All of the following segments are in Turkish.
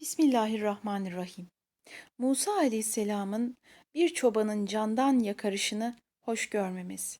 Bismillahirrahmanirrahim. Musa aleyhisselamın bir çobanın candan yakarışını hoş görmemesi.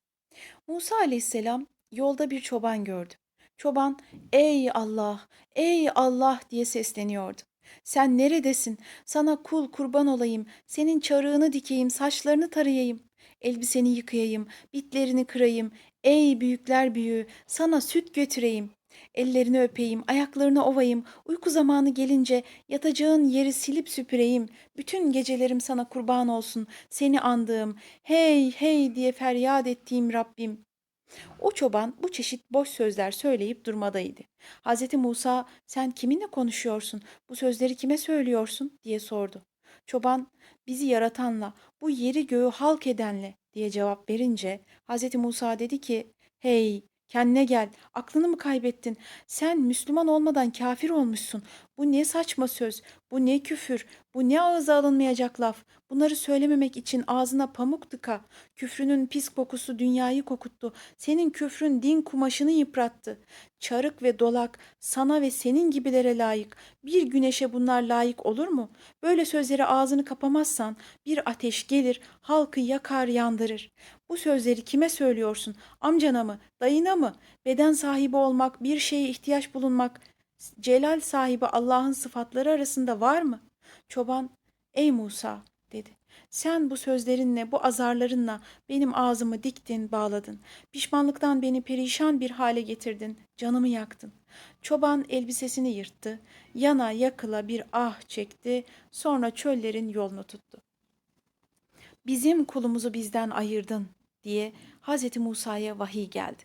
Musa aleyhisselam yolda bir çoban gördü. Çoban ey Allah, ey Allah diye sesleniyordu. Sen neredesin? Sana kul kurban olayım, senin çarığını dikeyim, saçlarını tarayayım, elbiseni yıkayayım, bitlerini kırayım. Ey büyükler büyüğü, sana süt götüreyim. Ellerini öpeyim, ayaklarını ovayım, uyku zamanı gelince yatacağın yeri silip süpüreyim. Bütün gecelerim sana kurban olsun, seni andığım, hey hey diye feryat ettiğim Rabbim. O çoban bu çeşit boş sözler söyleyip durmadaydı. Hz. Musa sen kiminle konuşuyorsun, bu sözleri kime söylüyorsun diye sordu. Çoban bizi yaratanla, bu yeri göğü halk edenle diye cevap verince Hz. Musa dedi ki hey kendine gel. Aklını mı kaybettin? Sen Müslüman olmadan kafir olmuşsun bu ne saçma söz bu ne küfür bu ne ağza alınmayacak laf bunları söylememek için ağzına pamuk tıka küfrünün pis kokusu dünyayı kokuttu senin küfrün din kumaşını yıprattı çarık ve dolak sana ve senin gibilere layık bir güneşe bunlar layık olur mu böyle sözlere ağzını kapamazsan bir ateş gelir halkı yakar yandırır bu sözleri kime söylüyorsun? Amcana mı? Dayına mı? Beden sahibi olmak, bir şeye ihtiyaç bulunmak, celal sahibi Allah'ın sıfatları arasında var mı? Çoban, ey Musa dedi. Sen bu sözlerinle, bu azarlarınla benim ağzımı diktin, bağladın. Pişmanlıktan beni perişan bir hale getirdin, canımı yaktın. Çoban elbisesini yırttı, yana yakıla bir ah çekti, sonra çöllerin yolunu tuttu. Bizim kulumuzu bizden ayırdın diye Hz. Musa'ya vahiy geldi.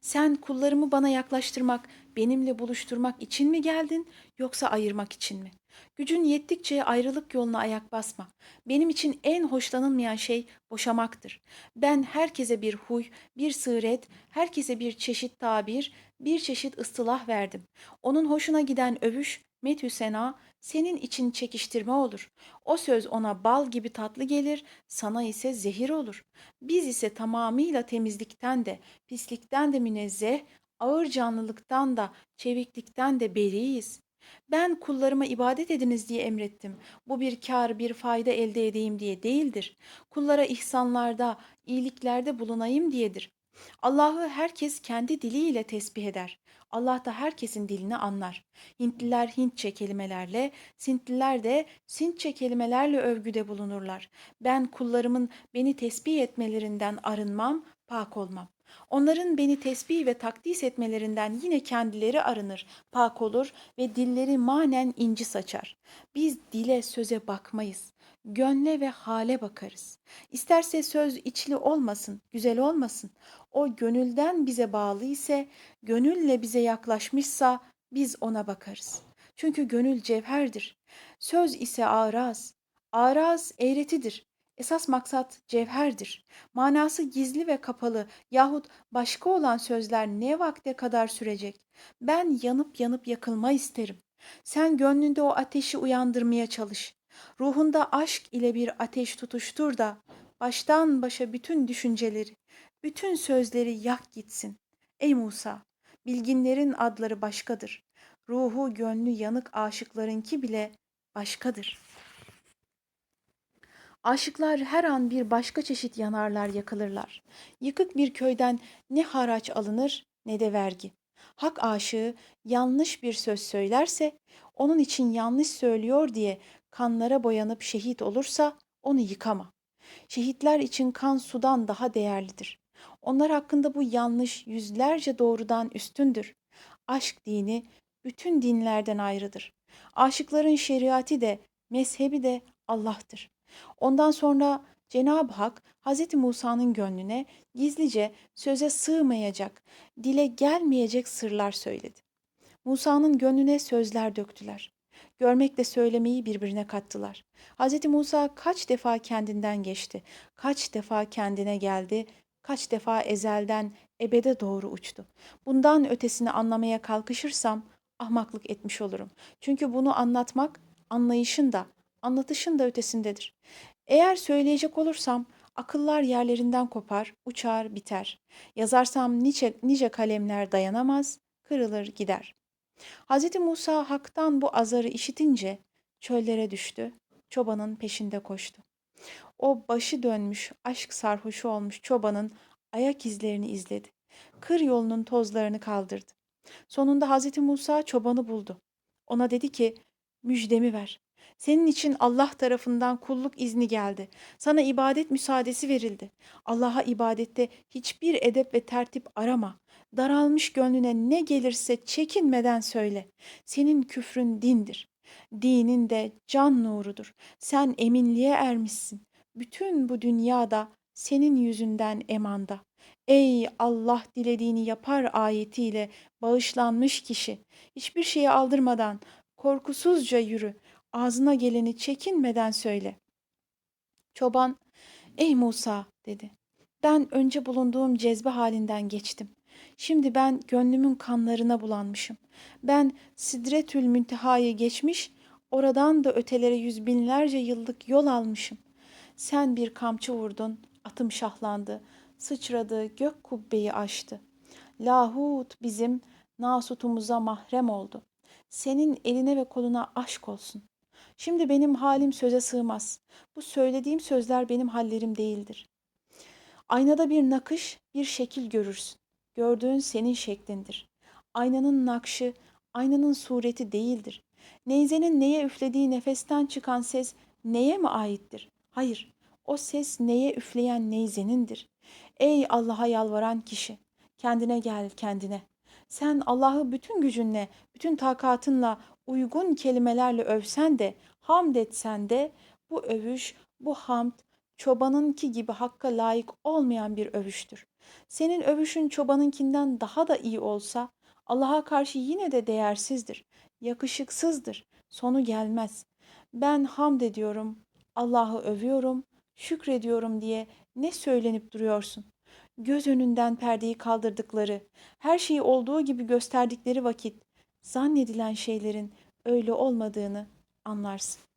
Sen kullarımı bana yaklaştırmak, benimle buluşturmak için mi geldin yoksa ayırmak için mi? Gücün yettikçe ayrılık yoluna ayak basma. Benim için en hoşlanılmayan şey boşamaktır. Ben herkese bir huy, bir sıret, herkese bir çeşit tabir, bir çeşit ıstılah verdim. Onun hoşuna giden övüş, methü sena, senin için çekiştirme olur. O söz ona bal gibi tatlı gelir, sana ise zehir olur. Biz ise tamamıyla temizlikten de, pislikten de münezzeh, ağır canlılıktan da, çeviklikten de beriyiz. Ben kullarıma ibadet ediniz diye emrettim. Bu bir kar, bir fayda elde edeyim diye değildir. Kullara ihsanlarda, iyiliklerde bulunayım diyedir. Allah'ı herkes kendi diliyle tesbih eder. Allah da herkesin dilini anlar. Hintliler Hintçe kelimelerle, Sintliler de Sintçe kelimelerle övgüde bulunurlar. Ben kullarımın beni tesbih etmelerinden arınmam, pak olmam. Onların beni tesbih ve takdis etmelerinden yine kendileri arınır, pak olur ve dilleri manen inci saçar. Biz dile söze bakmayız, gönle ve hale bakarız. İsterse söz içli olmasın, güzel olmasın. O gönülden bize bağlı ise, gönülle bize yaklaşmışsa biz ona bakarız. Çünkü gönül cevherdir. Söz ise araz. Araz eğretidir. Esas maksat cevherdir. Manası gizli ve kapalı yahut başka olan sözler ne vakte kadar sürecek? Ben yanıp yanıp yakılma isterim. Sen gönlünde o ateşi uyandırmaya çalış. Ruhunda aşk ile bir ateş tutuştur da baştan başa bütün düşünceleri, bütün sözleri yak gitsin. Ey Musa, bilginlerin adları başkadır. Ruhu gönlü yanık aşıklarınki bile başkadır. Aşıklar her an bir başka çeşit yanarlar, yakılırlar. Yıkık bir köyden ne haraç alınır ne de vergi. Hak aşığı yanlış bir söz söylerse, onun için yanlış söylüyor diye kanlara boyanıp şehit olursa onu yıkama. Şehitler için kan sudan daha değerlidir. Onlar hakkında bu yanlış yüzlerce doğrudan üstündür. Aşk dini bütün dinlerden ayrıdır. Aşıkların şeriatı de, mezhebi de Allah'tır. Ondan sonra Cenab-ı Hak Hz. Musa'nın gönlüne gizlice söze sığmayacak, dile gelmeyecek sırlar söyledi. Musa'nın gönlüne sözler döktüler. Görmekle söylemeyi birbirine kattılar. Hz. Musa kaç defa kendinden geçti, kaç defa kendine geldi, kaç defa ezelden ebede doğru uçtu. Bundan ötesini anlamaya kalkışırsam ahmaklık etmiş olurum. Çünkü bunu anlatmak anlayışın da, anlatışın da ötesindedir. Eğer söyleyecek olursam akıllar yerlerinden kopar, uçar, biter. Yazarsam nice, nice kalemler dayanamaz, kırılır gider. Hz. Musa haktan bu azarı işitince çöllere düştü, çobanın peşinde koştu. O başı dönmüş, aşk sarhoşu olmuş çobanın ayak izlerini izledi. Kır yolunun tozlarını kaldırdı. Sonunda Hazreti Musa çobanı buldu. Ona dedi ki, müjdemi ver. Senin için Allah tarafından kulluk izni geldi. Sana ibadet müsaadesi verildi. Allah'a ibadette hiçbir edep ve tertip arama. Daralmış gönlüne ne gelirse çekinmeden söyle. Senin küfrün dindir. Dinin de can nurudur. Sen eminliğe ermişsin. Bütün bu dünyada senin yüzünden emanda. Ey Allah dilediğini yapar ayetiyle bağışlanmış kişi. Hiçbir şeye aldırmadan korkusuzca yürü. Ağzına geleni çekinmeden söyle. Çoban, ey Musa dedi. Ben önce bulunduğum cezbe halinden geçtim. Şimdi ben gönlümün kanlarına bulanmışım. Ben Sidretül Münteha'yı geçmiş, oradan da ötelere yüz binlerce yıllık yol almışım. Sen bir kamçı vurdun, atım şahlandı, sıçradı, gök kubbeyi aştı. Lahut bizim nasutumuza mahrem oldu. Senin eline ve koluna aşk olsun. Şimdi benim halim söze sığmaz. Bu söylediğim sözler benim hallerim değildir. Aynada bir nakış, bir şekil görürsün. Gördüğün senin şeklindir. Aynanın nakşı, aynanın sureti değildir. Neyzenin neye üflediği nefesten çıkan ses neye mi aittir? Hayır, o ses neye üfleyen neyzenindir. Ey Allah'a yalvaran kişi, kendine gel kendine. Sen Allah'ı bütün gücünle, bütün takatınla, uygun kelimelerle övsen de, hamd etsen de bu övüş, bu hamd çobanınki gibi hakka layık olmayan bir övüştür. Senin övüşün çobanınkinden daha da iyi olsa Allah'a karşı yine de değersizdir, yakışıksızdır, sonu gelmez. Ben hamd ediyorum, Allah'ı övüyorum, şükrediyorum diye ne söylenip duruyorsun? Göz önünden perdeyi kaldırdıkları, her şeyi olduğu gibi gösterdikleri vakit zannedilen şeylerin öyle olmadığını anlarsın.